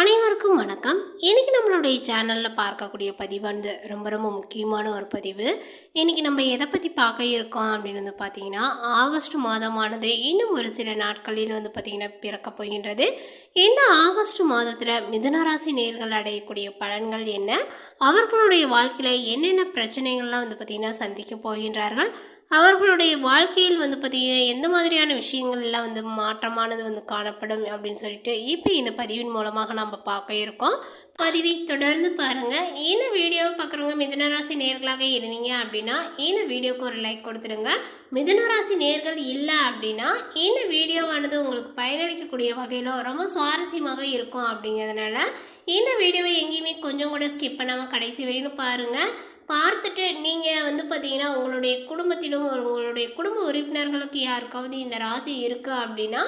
அனைவருக்கும் வணக்கம். இன்றைக்கி நம்மளுடைய சேனலில் பார்க்கக்கூடிய பதிவு வந்து ரொம்ப ரொம்ப முக்கியமான ஒரு பதிவு. இன்றைக்கி நம்ம எதை பற்றி பார்க்க இருக்கோம் அப்படின்னு வந்து பார்த்திங்கன்னா ஆகஸ்ட் மாதமானது இன்னும் ஒரு சில நாட்களில் வந்து பார்த்திங்கன்னா பிறக்க போகின்றது. இந்த ஆகஸ்ட் மாதத்தில் மிதுனராசி நேர்கள் அடையக்கூடிய பலன்கள் என்ன? அவர்களுடைய வாழ்க்கையில் என்னென்ன பிரச்சனைகள்லாம் வந்து பார்த்திங்கன்னா சந்திக்க போகின்றார்கள்? அவர்களுடைய வாழ்க்கையில் வந்து பார்த்திங்கன்னா எந்த மாதிரியான விஷயங்கள்லாம் வந்து மாற்றமானது வந்து காணப்படும் அப்படின்னு சொல்லிட்டு இப்போ இந்த பதிவின் மூலமாக நம்ம பார்க்க இருக்கோம். பதிவை தொடர்ந்து பாருங்கள் இந்த வீடியோவை பார்க்குறவங்க மிதனராசி நேர்களாக இருந்தீங்க அப்படின்னா இந்த வீடியோக்கு ஒரு லைக் கொடுத்துடுங்க. மிதனராசி நேர்கள் இல்லை அப்படின்னா இந்த வீடியோவானது உங்களுக்கு பயனளிக்கக்கூடிய வகையில் ரொம்ப சுவாரஸ்யமாக இருக்கும் அப்படிங்கிறதுனால இந்த வீடியோவை எங்கேயுமே கொஞ்சம் கூட ஸ்கிப் பண்ணாமல் கடைசி வரையும் பாருங்கள் பார்த்துட்டு நீங்கள் வந்து பார்த்தீங்கன்னா உங்களுடைய குடும்பத்திலும் உங்களுடைய குடும்ப உறுப்பினர்களுக்கு யாருக்காவது இந்த ராசி இருக்குது அப்படின்னா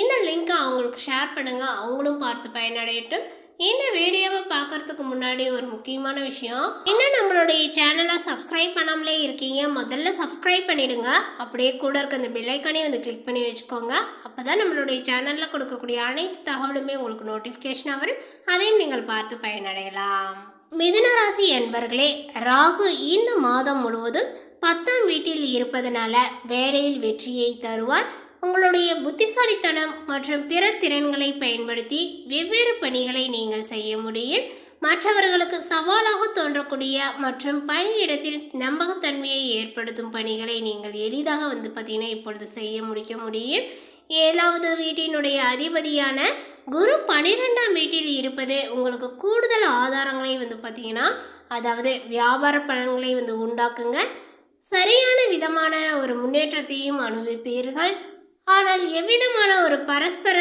இந்த லிங்க்கை அவங்களுக்கு ஷேர் பண்ணுங்கள் அவங்களும் பார்த்து பயனடையட்டும். இந்த வீடியோவை பார்க்கறதுக்கு முன்னாடி ஒரு முக்கியமான விஷயம் இன்னும் நம்மளுடைய சேனலை சப்ஸ்கிரைப் பண்ணாமலே இருக்கீங்க முதல்ல சப்ஸ்கிரைப் பண்ணிடுங்க. அப்படியே கூட இருக்க அந்த பெல்லைக்கானே வந்து கிளிக் பண்ணி வச்சுக்கோங்க. அப்போ தான் நம்மளுடைய சேனலில் கொடுக்கக்கூடிய அனைத்து தகவலுமே உங்களுக்கு நோட்டிஃபிகேஷனாக வரும். அதையும் நீங்கள் பார்த்து பயனடையலாம். மிதுன ராசி என்பர்களே ராகு இந்த மாதம் முழுவதும் பத்தாம் வீட்டில் இருப்பதனால வேலையில் வெற்றியை தருவார். உங்களுடைய புத்திசாலித்தனம் மற்றும் பிற திறன்களை பயன்படுத்தி வெவ்வேறு பணிகளை நீங்கள் செய்ய முடியும். மற்றவர்களுக்கு சவாலாக தோன்றக்கூடிய மற்றும் பணியிடத்தில் நம்பகத்தன்மையை ஏற்படுத்தும் பணிகளை நீங்கள் எளிதாக வந்து பார்த்தீங்கன்னா இப்பொழுது செய்ய முடிக்க முடியும். ஏழாவது வீட்டினுடைய அதிபதியான குரு பன்னிரெண்டாம் வீட்டில் இருப்பது உங்களுக்கு கூடுதல் ஆதாரங்களை வந்து பார்த்தீங்கன்னா அதாவது வியாபார பலன்களை வந்து உண்டாக்குங்க. சரியான விதமான ஒரு முன்னேற்றத்தையும் அனுபவிப்பீர்கள். ஆனால் எவ்விதமான ஒரு பரஸ்பர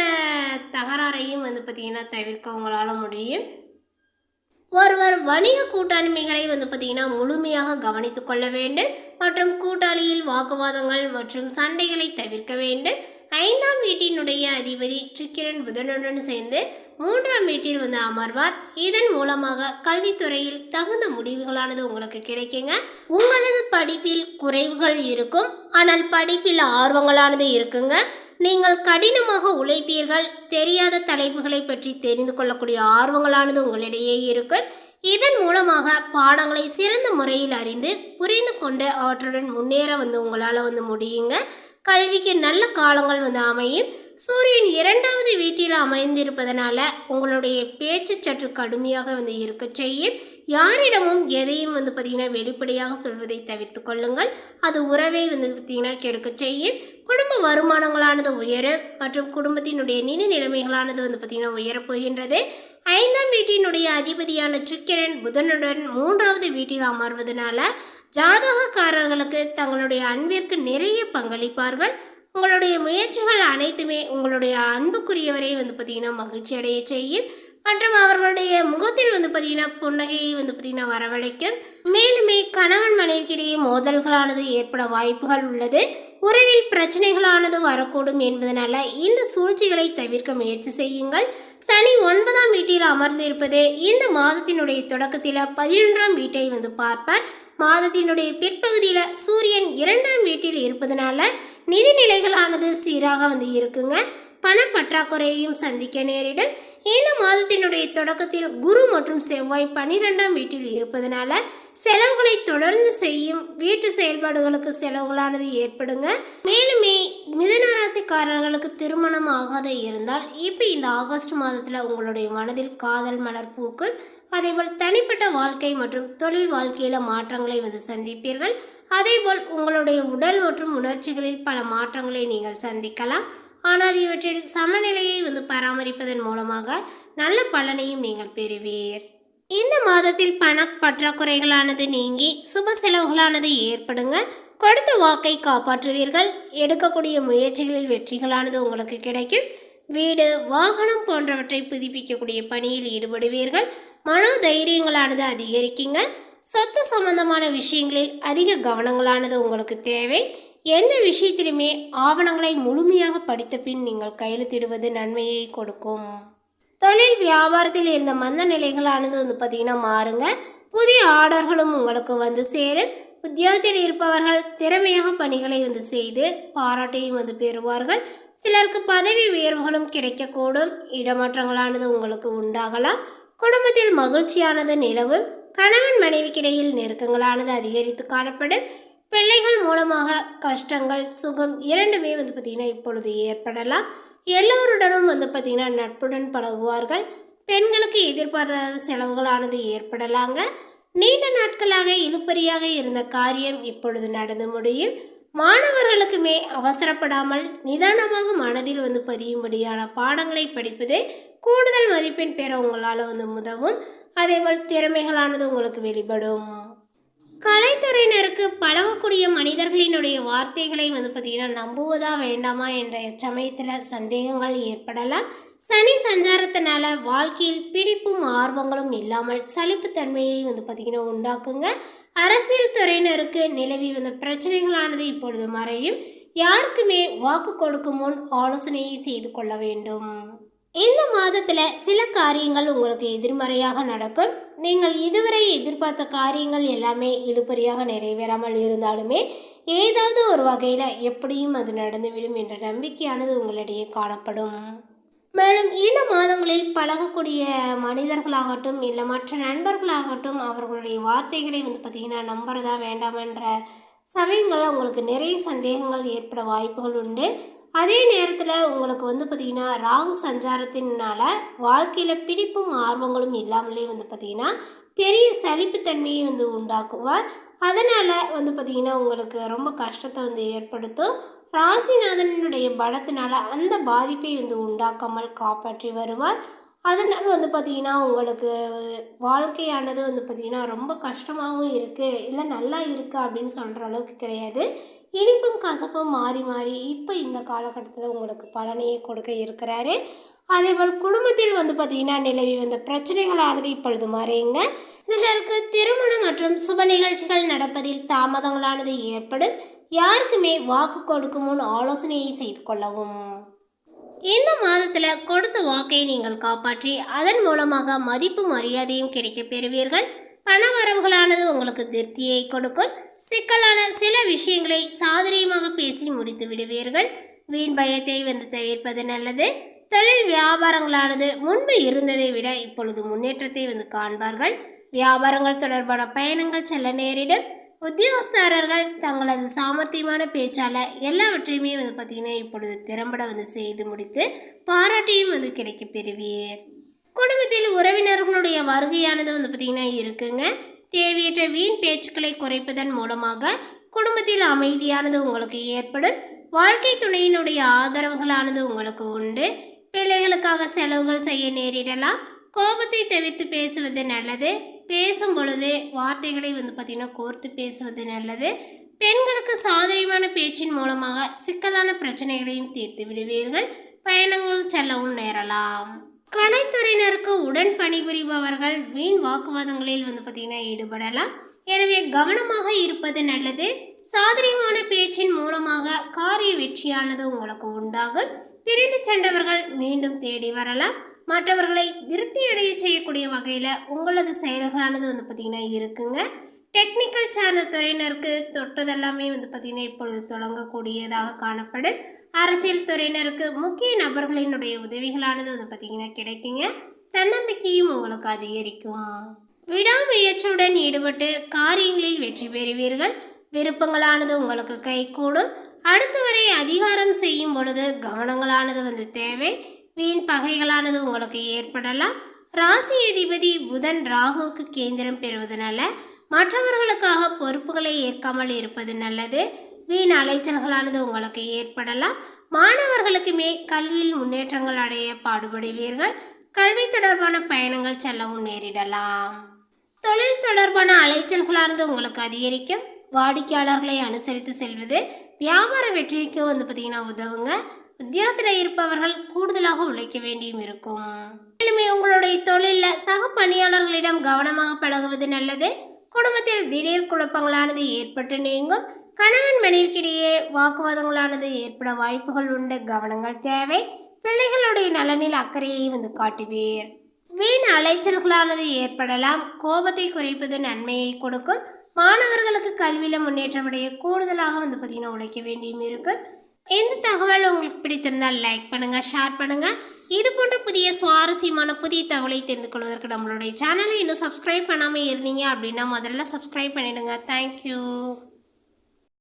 தகராறையும் வந்து பார்த்திங்கன்னா தவிர்க்க உங்களால் முடியும். ஒருவர் வணிக கூட்டாண்மைகளை வந்து பார்த்திங்கன்னா முழுமையாக கவனித்து கொள்ள வேண்டும். மற்றும் கூட்டாளியில் வாக்குவாதங்கள் மற்றும் சண்டைகளை தவிர்க்க வேண்டும். ஐந்தாம் வீட்டினுடைய அதிபதி சுக்கிரன் புதனுடன் சேர்ந்து மூன்றாம் வீட்டில் வந்து அமர்வார். இதன் மூலமாக கல்வித்துறையில் தகுந்த முடிவுகளானது உங்களுக்கு கிடைக்குங்க. உங்களது படிப்பில் குறைவுகள் இருக்கும். ஆனால் படிப்பில் ஆர்வங்களானது இருக்குங்க. நீங்கள் கடினமாக உழைப்பீர்கள். தெரியாத தலைப்புகளை பற்றி தெரிந்து கொள்ளக்கூடிய ஆர்வங்களானது உங்களிடையே இருக்கும். இதன் மூலமாக பாடங்களை சிறந்த முறையில் அறிந்து புரிந்து கொண்டு அவற்றுடன் முன்னேற வந்து உங்களால் வந்து முடியுங்க. கல்விக்கு நல்ல காலங்கள் வந்து அமையும். சூரியன் இரண்டாவது வீட்டில் அமைந்திருப்பதனால உங்களுடைய பேச்சு சற்று கடுமையாக வந்து இருக்க செய்யும். யாரிடமும் எதையும் வந்து பார்த்திங்கன்னா வெளிப்படையாக சொல்வதை தவிர்த்து கொள்ளுங்கள். அது உறவை வந்து பார்த்திங்கன்னா கெடுக்க செய்யும். குடும்ப வருமானங்களானது உயரும் மற்றும் குடும்பத்தினுடைய நிதி நிலைமைகளானது வந்து பார்த்திங்கன்னா உயரப்போகின்றது ஐந்தாம் வீட்டினுடைய அதிபதியான சுக்கிரன் புதனுடன் மூன்றாவது வீட்டில் அமர்வதனால ஜாதகக்காரர்களுக்கு தங்களுடைய அன்பிற்கு நிறைய பங்களிப்பார்கள். உங்களுடைய முயற்சிகள் அனைத்துமே உங்களுடைய அன்புக்குரியவரை வந்து பார்த்திங்கன்னா மகிழ்ச்சி அடைய செய்யும். மற்றும் அவர்களுடைய முகத்தில் வந்து பார்த்திங்கன்னா புன்னகையை வந்து பார்த்திங்கன்னா வரவழைக்கும். மேலுமே கணவன் மனைவிக்கிடையே மோதல்களானது ஏற்பட வாய்ப்புகள் உள்ளது. உறவில் பிரச்சனைகளானது வரக்கூடும் என்பதனால இந்த சூழ்ச்சிகளை தவிர்க்க முயற்சி செய்யுங்கள். சனி ஒன்பதாம் வீட்டில் அமர்ந்திருப்பது இந்த மாதத்தினுடைய தொடக்கத்தில் பதினொன்றாம் வீட்டை வந்து பார்ப்பார். மாதத்தினுடைய பிற்பகுதியில் சூரியன் இரண்டாம் வீட்டில் இருப்பதனால நிதிநிலைகளானது சீராக வந்து இருக்குங்க. பணப்பற்றாக்குறையையும் சந்திக்க நேரிடும். இந்த மாதத்தினுடைய தொடக்கத்தில் குரு மற்றும் செவ்வாய் பன்னிரெண்டாம் வீட்டில் இருப்பதனால செலவுகளை தொடர்ந்து செய்யும் வீட்டு செயல்பாடுகளுக்கு செலவுகளானது ஏற்படுங்க. மேலுமே மிதனராசிக்காரர்களுக்கு திருமணம் ஆகாத இருந்தால் இப்போ இந்த ஆகஸ்ட் மாதத்தில் உங்களுடைய மனதில் காதல் மலர் பூக்கள் அதேபோல் தனிப்பட்ட வாழ்க்கை மற்றும் தொழில் வாழ்க்கையில் மாற்றங்களை வந்து சந்திப்பீர்கள். அதேபோல் உங்களுடைய உடல் மற்றும் உணர்ச்சிகளில் பல மாற்றங்களை நீங்கள் சந்திக்கலாம். ஆனால் இவற்றில் சமநிலையை வந்து பராமரிப்பதன் மூலமாக நல்ல பலனையும் நீங்கள் பெறுவீர். இந்த மாதத்தில் பண பற்றாக்குறைகளானது நீங்கி சுப செலவுகளானது ஏற்படுங்க. கொடுத்த வாக்கை காப்பாற்றுவீர்கள். எடுக்கக்கூடிய முயற்சிகளில் வெற்றிகளானது உங்களுக்கு கிடைக்கும். வீடு வாகனம் போன்றவற்றை புதுப்பிக்கக்கூடிய பணியில் ஈடுபடுவீர்கள். மனோ தைரியங்களானது அதிகரிக்குங்க. சொத்து சம்பந்தமான விஷயங்களில் அதிக கவனங்களானது உங்களுக்கு தேவை. எந்த விஷயத்திலுமே ஆவணங்களை முழுமையாக படித்த பின் நீங்கள் கையெழுத்திடுவது நன்மையை கொடுக்கும். தொழில் வியாபாரத்தில் இருந்த மந்த நிலைகளானது வந்து பார்த்திங்கன்னா மாறுங்க. புதிய ஆர்டர்களும் உங்களுக்கு வந்து சேரும். உத்தியோகத்தில் இருப்பவர்கள் திறமையாக பணிகளை வந்து செய்து பாராட்டையும் வந்து பெறுவார்கள். சிலருக்கு பதவி உயர்வுகளும் கிடைக்கக்கூடும். இடமாற்றங்களானது உங்களுக்கு உண்டாகலாம். குடும்பத்தில் மகிழ்ச்சியானது நிலவும். கணவன் மனைவிக்கிடையில் நெருக்கங்களானது அதிகரித்து காணப்படும். பிள்ளைகள் மூலமாக கஷ்டங்கள் சுகம் இரண்டுமே வந்து பார்த்திங்கன்னா இப்பொழுது ஏற்படலாம். எல்லோருடனும் வந்து பார்த்திங்கன்னா நட்புடன் பழகுவார்கள். பெண்களுக்கு எதிர்பாராத செலவுகளானது ஏற்படலாங்க. நீண்ட நாட்களாக இழுப்பறியாக இருந்த காரியம் இப்பொழுது நடந்து முடியும். மாணவர்களுக்குமே அவசரப்படாமல் நிதானமாக மனதில் வந்து பதியும்படியான பாடங்களை படிப்பது கூடுதல் மதிப்பெண் பெற உங்களால் வந்து உதவும். அதேபோல் திறமைகளானது உங்களுக்கு வெளிப்படும். கலைத்துறையினருக்கு பழகக்கூடிய மனிதர்களினுடைய வார்த்தைகளை வந்து பார்த்திங்கன்னா நம்புவதா வேண்டாமா என்ற சமயத்தில் சந்தேகங்கள் ஏற்படலாம். சனி சஞ்சாரத்தினால வாழ்க்கையில் பிடிப்பும் ஆர்வங்களும் இல்லாமல் சலிப்புத்தன்மையை வந்து பார்த்திங்கன்னா உண்டாக்குங்க. அரசியல் துறையினருக்கு நிலவி வந்த பிரச்சனைகளானது இப்பொழுது மறையும். யாருக்குமே வாக்கு கொடுக்கும் முன் ஆலோசனையை செய்து கொள்ள வேண்டும். இந்த மாதத்தில் சில காரியங்கள் உங்களுக்கு எதிர்மறையாக நடக்கும். நீங்கள் இதுவரை எதிர்பார்த்த காரியங்கள் எல்லாமே இழுபறியாக நிறைவேறாமல் இருந்தாலுமே ஏதாவது ஒரு வகையில் எப்படியும் அது நடந்துவிடும் என்ற நம்பிக்கையானது உங்களிடையே காணப்படும். மேலும் இந்த மாதங்களில் பழகக்கூடிய மனிதர்களாகட்டும் இல்லை மற்ற நண்பர்களாகட்டும் அவர்களுடைய வார்த்தைகளை வந்து பார்த்திங்கன்னா நம்புறதா வேண்டாமன்ற சமயங்களில் உங்களுக்கு நிறைய சந்தேகங்கள் ஏற்பட வாய்ப்புகள் உண்டு. அதே நேரத்தில் உங்களுக்கு வந்து பார்த்திங்கன்னா ராகு சஞ்சாரத்தினால வாழ்க்கையில் பிடிப்பும் ஆர்வங்களும் இல்லாமலே வந்து பார்த்திங்கன்னா பெரிய சலிப்புத்தன்மையை வந்து உண்டாக்குவார். அதனால் வந்து பார்த்திங்கன்னா உங்களுக்கு ரொம்ப கஷ்டத்தை வந்து ஏற்படுத்தும். ராசிநாதனுடைய பலத்தினால் அந்த பாதிப்பை வந்து உண்டாக்காமல் காப்பாற்றி வருவார். அதனால் வந்து பார்த்திங்கன்னா உங்களுக்கு வாழ்க்கையானது வந்து பார்த்திங்கன்னா ரொம்ப கஷ்டமாகவும் இருக்குது இல்லை நல்லா இருக்குது அப்படின்னு சொல்கிற அளவுக்கு கிடையாது. இனிப்பும் கசப்பும் மாறி மாறி இப்போ இந்த காலகட்டத்தில் உங்களுக்கு பலனையே கொடுக்க இருக்கிறாரு. அதேபோல் குடும்பத்தில் வந்து பார்த்திங்கன்னா நிலவி வந்த பிரச்சனைகளானது இப்பொழுது மறையுங்க. சிலருக்கு திருமணம் மற்றும் சுப நிகழ்ச்சிகள் நடப்பதில் தாமதங்களானது ஏற்படும். யாருக்குமே வாக்கு கொடுக்கும் முன் ஆலோசனையை செய்து கொள்ளவும். இந்த மாதத்தில் கொடுத்த வாக்கை நீங்கள் காப்பாற்றி அதன் மூலமாக மதிப்பு மரியாதையும் கிடைக்கப் பெறுவீர்கள். பண வரவுகளானது உங்களுக்கு திருப்தியை கொடுக்கும். சிக்கலான சில விஷயங்களை சாதுரியமாக பேசி முடித்து விடுவீர்கள். வீண் பயத்தை வந்து தவிர்ப்பது நல்லது. தொழில் வியாபாரங்களானது முன்பு இருந்ததை விட இப்பொழுது முன்னேற்றத்தை வந்து காண்பார்கள். வியாபாரங்கள் தொடர்பான பயணங்கள் செல்ல நேரிடும். உத்தியோகஸ்தாரர்கள் தங்களது சாமர்த்தியமான பேச்சால் எல்லாவற்றையுமே வந்து பார்த்திங்கன்னா இப்பொழுது திறம்பட வந்து செய்து முடித்து பாராட்டியும் வந்து கிடைக்க பெறுவீர். குடும்பத்தில் உறவினர்களுடைய வருகையானது வந்து பார்த்திங்கன்னா இருக்குங்க. தேவையற்ற வீண் பேச்சுக்களை குறைப்பதன் மூலமாக குடும்பத்தில் அமைதியானது உங்களுக்கு ஏற்படும். வாழ்க்கை துணையினுடைய ஆதரவுகளானது உங்களுக்கு உண்டு. பிள்ளைகளுக்காக செலவுகள் செய்ய நேரிடலாம். கோபத்தை தவிர்த்து பேசுவது நல்லது. பேசும் பொழுது வார்த்தைகளை வந்து பார்த்திங்கன்னா கோர்த்து பேசுவது நல்லது. பெண்களுக்கு சாதரியமான பேச்சின் மூலமாக சிக்கலான பிரச்சனைகளையும் தீர்த்து விடுவீர்கள். பயணங்கள் செல்லவும் நேரலாம். கலைத்துறையினருக்கு உடன் பணிபுரிபவர்கள் வீண் வாக்குவாதங்களில் வந்து பார்த்திங்கன்னா ஈடுபடலாம். எனவே கவனமாக இருப்பது நல்லது. சாதரியமான பேச்சின் மூலமாக காரிய வெற்றியானது உங்களுக்கு உண்டாகும். பிரிந்து சென்றவர்கள் மீண்டும் தேடி வரலாம். மற்றவர்களை திருப்தி அடைய செய்யக்கூடிய வகையில் உங்களது செயல்களானது வந்து பார்த்திங்கன்னா இருக்குங்க. டெக்னிக்கல் சார்ந்த துறையினருக்கு தொட்டதெல்லாமே வந்து பார்த்திங்கன்னா இப்பொழுது தொடங்கக்கூடியதாக காணப்படும். அரசியல் துறையினருக்கு முக்கிய நபர்களினுடைய உதவிகளானது வந்து பார்த்திங்கன்னா கிடைக்குங்க. தன்னம்பிக்கையும் உங்களுக்கு அதிகரிக்கும். விடாமுயற்சியுடன் ஈடுபட்டு காரியங்களில் வெற்றி பெறுவீர்கள். விருப்பங்களானது உங்களுக்கு கைகூடும். அடுத்து வரை அதிகாரம் செய்யும் பொழுது கவனங்களானது வந்து தேவை. வீண் பகைகளானது உங்களுக்கு ஏற்படலாம். ராசி அதிபதி புதன் ராகுவுக்கு கேந்திரம் பெறுவதனால மற்றவர்களுக்காக பொறுப்புகளை ஏற்காமல் இருப்பது நல்லது. வீண் அலைச்சல்களானது உங்களுக்கு ஏற்படலாம். மாணவர்களுக்குமே கல்வியில் முன்னேற்றங்கள் அடைய பாடுபடுவீர்கள். கல்வி தொடர்பான பயணங்கள் செல்லவும் நேரிடலாம். தொழில் தொடர்பான அலைச்சல்களானது உங்களுக்கு அதிகரிக்கும். வாடிக்கையாளர்களை அனுசரித்து செல்வது வியாபார வெற்றிக்கு வந்து பார்த்திங்கன்னா உதவுங்க. உத்தியோகத்தில் இருப்பவர்கள் கூடுதலாக உழைக்க வேண்டியும் இருக்கும். மேலுமே உங்களுடைய தொழிலில் சக பணியாளர்களிடம் கவனமாக பழகுவது நல்லது. குடும்பத்தில் திடீர் குழப்பங்களானது ஏற்பட்டு நீங்கும். கணவன் மனைவிக்கிடையே வாக்குவாதங்களானது ஏற்பட வாய்ப்புகள் உண்டு. கவனங்கள் தேவை. பிள்ளைகளுடைய நலனில் அக்கறையை வந்து காட்டுவீர். வீண் அலைச்சல்களானது ஏற்படலாம். கோபத்தை குறைப்பது நன்மையை கொடுக்கும். மாணவர்களுக்கு கல்வியில் முன்னேற்றமடைய கூடுதலாக வந்து பார்த்திங்கன்னா உழைக்க வேண்டியும் இருக்குது இந்த தகவல் உங்களுக்கு பிடித்திருந்தால் லைக் பண்ணுங்கள் ஷேர் பண்ணுங்கள் இது போன்ற புதிய சுவாரஸ்யமான புதிய தகவலை தெரிந்து கொள்வதற்கு நம்மளுடைய சேனலை இன்னும் சப்ஸ்கிரைப் பண்ணாமல் இருந்தீங்க அப்படின்னா முதல்ல சப்ஸ்கிரைப் பண்ணிடுங்க. தேங்க்யூ